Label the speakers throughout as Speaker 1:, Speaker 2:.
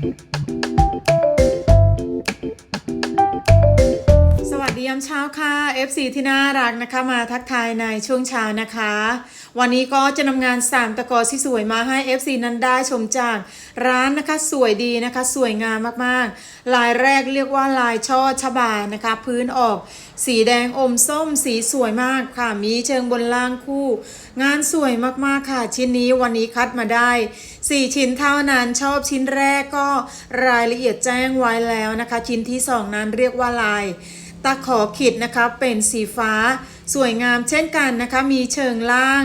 Speaker 1: สวั เช้าค่ะ FC ที่น่ารักนะคะมาทักทายในช่วงเช้านะคะ วันนี้ก็จะนำงานสามตะกอที่สวยมาให้ FC นั้นได้ชมจากร้านนะคะสวยดีนะคะ สวยงามมากๆ ลายแรกเรียกว่าลายช่อชบานะคะ พื้นออก สีแดงอมส้มสีสวยมากค่ะ มีเชิงบนล่างคู่ งานสวยมากๆค่ะ ชิ้นนี้วันนี้คัดมาได้ 4 ชิ้นเท่านั้นชอบชิ้นแรกก็รายละเอียดแจ้งไว้แล้วนะคะ ชิ้นที่ 2 นั้นเรียกว่าลาย ตะขอขิดนะคะเป็นสีฟ้าสวยงามเช่นกันนะคะมีเชิงล่าง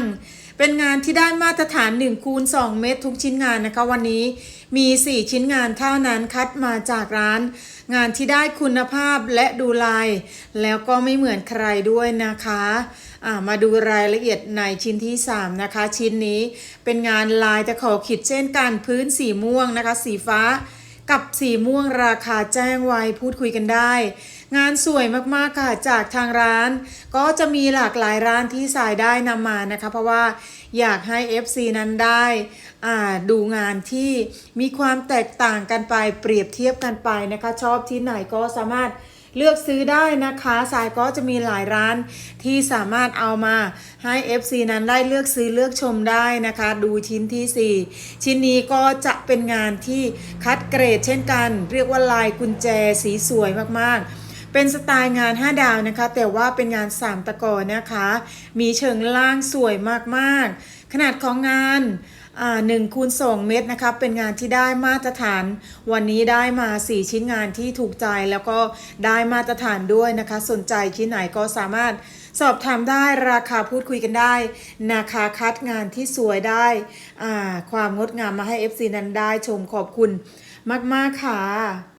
Speaker 1: เป็นงานที่ได้มาตรฐาน1คูณ2เมตรทุกชิ้นงานนะคะวันนี้มี 4 ชิ้นงานเท่านั้นคัดมาจากร้าน งานที่ได้คุณภาพและดูลาย แล้วก็ไม่เหมือนใครด้วยนะคะมาดูรายละเอียดในชิ้นที่ 3 นะคะ ชิ้นนี้เป็นงานลายตะขอขิดเช่นกันพื้นสีม่วงนะคะ สีฟ้า กับสีม่วงราคาแจ้งไว้พูดคุยกันได้ งานสวยมากๆค่ะจากทางร้าน ก็จะมีหลากหลายร้านที่สายได้นำมานะคะ เพราะว่าอยากให้ FC นั้นได้อ่าดูงานที่มีความแตกต่างกันไปเปรียบเทียบกันไปนะคะ ชอบที่ไหนก็สามารถ เลือกซื้อได้นะคะสายก็จะมีหลายร้านที่สามารถเอามาให้ FC นั้นได้เลือกซื้อเลือกชมได้นะคะ ดูชิ้นทีสี่4 ชิ้นนี้ก็จะเป็นงานที่คัดเกรดเช่นกัน เรียกว่าลายกุญแจสีสวยมากๆ เป็นสไตล์งาน 5 ดาวนะคะ แต่ว่าเป็นงาน 3 ตะกอนะคะ มีเชิงล่างสวยมากๆ ขนาดของงานอ่า1คูณ2เมตรนะคะเป็นงานที่ได้มาตรฐาน วันนี้ได้มา 4 ชิ้นงานที่ถูกใจแล้วก็ได้มาตรฐานด้วยนะคะ สนใจชิ้นไหนก็สามารถสอบถามได้ราคาพูดคุยกันได้นะคะคัดงานที่สวยได้ความงดงามมาให้ FC นั้นได้ชมขอบคุณมาก ๆ ค่ะ